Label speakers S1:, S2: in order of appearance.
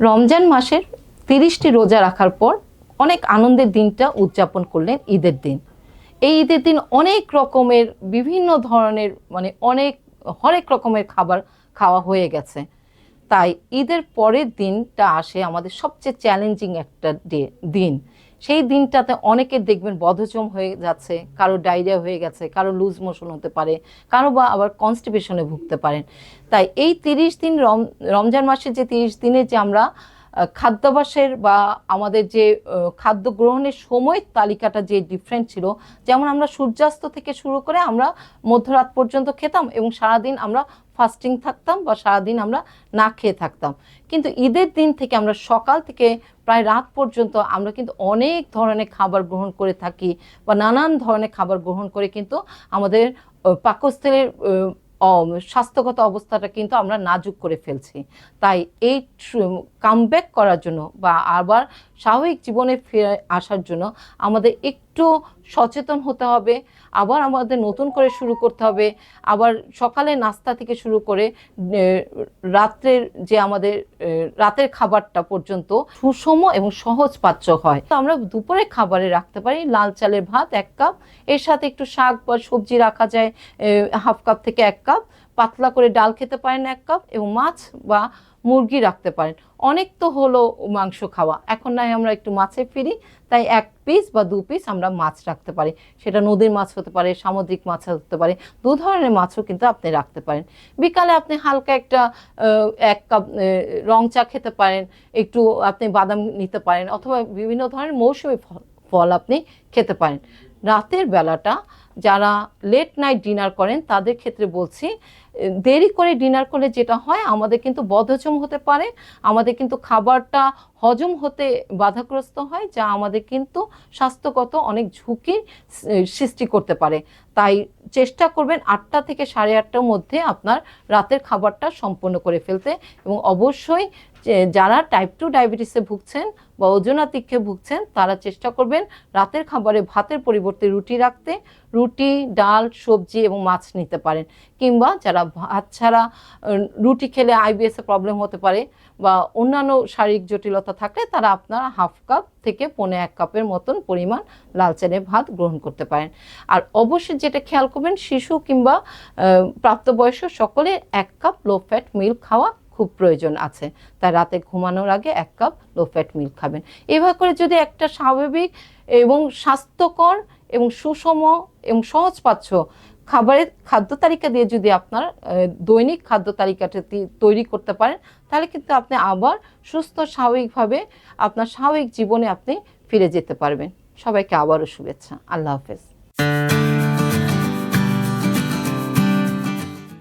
S1: রমজান মাসের তিরিশটি রোজা রাখার পর অনেক আনন্দের দিনটা উদযাপন করলেন ঈদের দিন। এই ঈদের দিন অনেক রকমের বিভিন্ন ধরনের মানে অনেক, হরেক রকমের খাবার খাওয়া হয়ে গেছে। তাই ঈদের পরের দিনটা আসে আমাদের সবচেয়ে চ্যালেঞ্জিং একটা ডে দিন। সেই দিনটাতে অনেকে দেখবেন বধচম হয়ে যাচ্ছে, কারও ডায়রিয়া হয়ে গেছে, কারও লুজ মোশন হতে পারে, কারও বা আবার কনস্টিপেশনে ভুগতে পারেন। তাই এই তিরিশ দিন রম, রমজান মাসে যে তিরিশ দিনে যে আমরা আহ, খাদ্যাভ্যাসের বা আমাদের যে খাদ্য গ্রহণের সময় তালিকাটা যে ডিফারেন্ট ছিল যেমন আমরা সূর্যাস্ত থেকে শুরু করে আমরা মধ্যরাত পর্যন্ত খেতাম এবং সারাদিন আমরা ফাস্টিং থাকতাম বা সারাদিন আমরা না খেয়ে থাকতাম। কিন্তু ঈদের দিন থেকে আমরা সকাল থেকে প্রায় রাত পর্যন্ত আমরা কিন্তু অনেক ধরনের খাবার গ্রহণ করে থাকি বা নানান ধরনের খাবার গ্রহণ করে কিন্তু আমাদের পাকস্থলীর স্বাস্থ্যগত অবস্থাটা কিন্তু আমরা নাজুক করে ফেলছি। তাই এই কামব্যাক করার জন্য বা আবার স্বাভাবিক জীবনে ফিরে আসার জন্য আমাদের একটু সচেতন হতে হবে, আবার আমাদের নতুন করে শুরু করতে হবে, আবার সকালে নাস্তা থেকে শুরু করে রাত্রের যে আমাদের রাতের খাবারটা পর্যন্ত সুষম এবং সহজ পাচ্য হয়। তো আমরা দুপুরে খাবারে রাখতে পারি, লাল চালের ভাত এক কাপ, এর সাথে একটু শাক বা সবজি রাখা যায় হাফ কাপ থেকে এক কাপ, পাতলা করে ডাল খেতে পারেন এক কাপ, এবং মাছ বা মুরগি রাখতে পারেন। অনেক তো হলো মাংস খাওয়া। এখন নয় আমরা একটু মাছে ফিরি, তাই এক পিস বা দু পিস আমরা মাছ রাখতে পারি। সেটা নদীর মাছ হতে পারে, সামুদ্রিক মাছ হতে পারে, দু ধরনের মাছও কিন্তু আপনি রাখতে পারেন। বিকালে আপনি হালকা একটা এক কাপ রং চা খেতে পারেন, একটু আপনি বাদাম নিতে পারেন, অথবা বিভিন্ন ধরনের মৌসুমি ফল ফল আপনি খেতে পারেন। রাতের বেলাটা যারা লেট নাইট ডিনার করেন, তাদের ক্ষেত্রে বলছি দেরি করে ডিনার করলে যেটা হয়, আমাদের কিন্তু বদহজম হতে পারে। আমাদের কিন্তু খাবারটা হজম হতে বাধাগ্রস্ত হয়, যা আমাদের কিন্তু স্বাস্থ্যগত অনেক ঝুঁকির সৃ- সৃষ্টি করতে পারে। তাই চেষ্টা করবেন আটটা থেকে সাড়ে আটটার মধ্যে আপনার রাতের খাবারটা সম্পন্ন করে ফেলতে এবং অবশ্যই যারা টাইপ টু ডায়াবেটিসে ভুগছেন বা ওজনাতিক্ষে ভুগছেন, তারা চেষ্টা করবেন রাতের খাবারে ভাতের পরিবর্তে রুটি রাখতে। রুটি, ডাল, সবজি এবং মাছ নিতে পারেন। কিংবা যারা ভাত ছাড়া রুটি খেলে আইবিএসে প্রবলেম হতে পারে বা অন্যান্য শারীরিক জটিলতা থাকলে তারা আপনারা হাফ কাপ থেকে পৌনে এক কাপের মতন পরিমাণ লাল চালের ভাত গ্রহণ করতে পারেন। আর অবশ্যই যেটা খেয়াল করবেন, শিশু কিংবা প্রাপ্তবয়স্ক সকলে এক কাপ লো ফ্যাট মিল্ক খাওয়া খুব প্রয়োজন আছে। তাই রাতে ঘুমানোর আগে এক কাপ লো ফ্যাট মিল্ক খাবেন। এভাবে করে যদি একটা স্বাভাবিক এবং স্বাস্থ্যকর এবং সুষম এবং সহজপাচ্য খাবারের খাদ্য তালিকা দিয়ে যদি আপনার দৈনিক খাদ্য তালিকাটা তৈরি করতে পারেন, তাহলে কিন্তু আপনি আবার সুস্থ, স্বাভাবিকভাবে আপনার স্বাভাবিক জীবনে আপনি ফিরে যেতে পারবেন। সবাইকে আবারও শুভেচ্ছা। আল্লাহ হাফেজ।